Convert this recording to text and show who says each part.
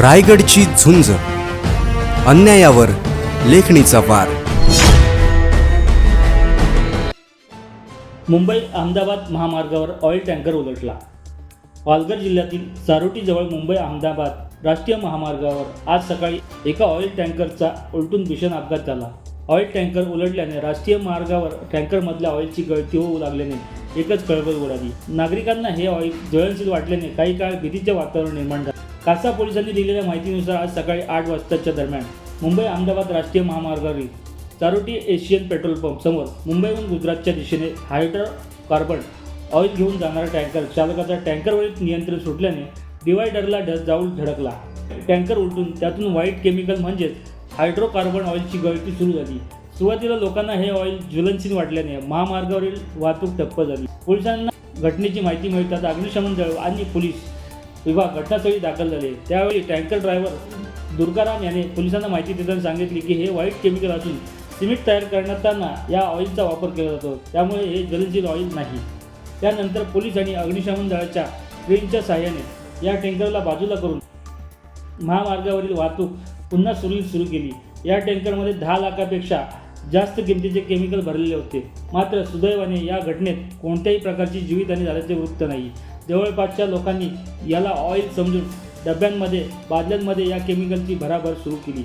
Speaker 1: रायगडची झुंज. अन्यायावर लेखणीचा वार.
Speaker 2: मुंबई अहमदाबाद महामार्गावर ऑइल टँकर उलटला. पालघर जिल्ह्यातील सारोटीजवळ मुंबई अहमदाबाद राष्ट्रीय महामार्गावर आज सकाळी एका ऑइल टँकरचा उलटून भीषण अपघात झाला. ऑइल टँकर उलटल्याने राष्ट्रीय मार्गावर टँकरमधल्या ऑइलची गळती होऊ लागल्याने एकच कळबळ उडाली. नागरिकांना हे ऑइल ज्वलनशील वाटल्याने काही काळ भीतीचे वातावरण निर्माण झाले. कासा पोलिसांनी दिलेल्या माहितीनुसार आज सकाळी आठ वाजताच्या दरम्यान मुंबई अहमदाबाद राष्ट्रीय महामार्गावरील चारोटी एशियन पेट्रोल पंप समोर मुंबईहून गुजरातच्या दिशेने हायड्रोकार्बन ऑइल घेऊन जाणारा टँकर चालकाचा टँकरवरील नियंत्रण सुटल्याने डिवायडरला ढस जाऊन धडकला. टँकर उलटून त्यातून व्हाईट केमिकल म्हणजेच हायड्रोकार्बन ऑइलची गळती सुरू झाली. सुरुवातीला लोकांना हे ऑइल ज्वलनशील वाटल्याने महामार्गावरील वाहतूक ठप्प झाली. पोलिसांना घटनेची माहिती मिळताच अग्निशमन दल आणि पोलीस विभाग घटनास्थळी दाखल झाले. त्यावेळी टँकर ड्रायव्हर दुर्गाराम याने पोलिसांना माहिती देताना सांगितले की हे वाईट केमिकल असून सिमेंट तयार करताना या ऑइलचा वापर केला जातो. त्यामुळे हे जलनशील ऑइल नाही. त्यानंतर पोलीस आणि अग्निशमन दलाच्या ट्रेनच्या सहाय्याने या टँकरला बाजूला करून महामार्गावरील वाहतूक पुन्हा सुरळीत सुरू केली. या टँकरमध्ये दहा लाखापेक्षा जास्त किमतीचे केमिकल भरलेले होते. मात्र सुदैवाने या घटनेत कोणत्याही प्रकारची जीवितहानी झाल्याचे वृत्त नाही. जवळपासच्या लोकांनी याला ऑइल समजून डब्यांमध्ये बादल्यांमध्ये या केमिकलची भराभर सुरू केली.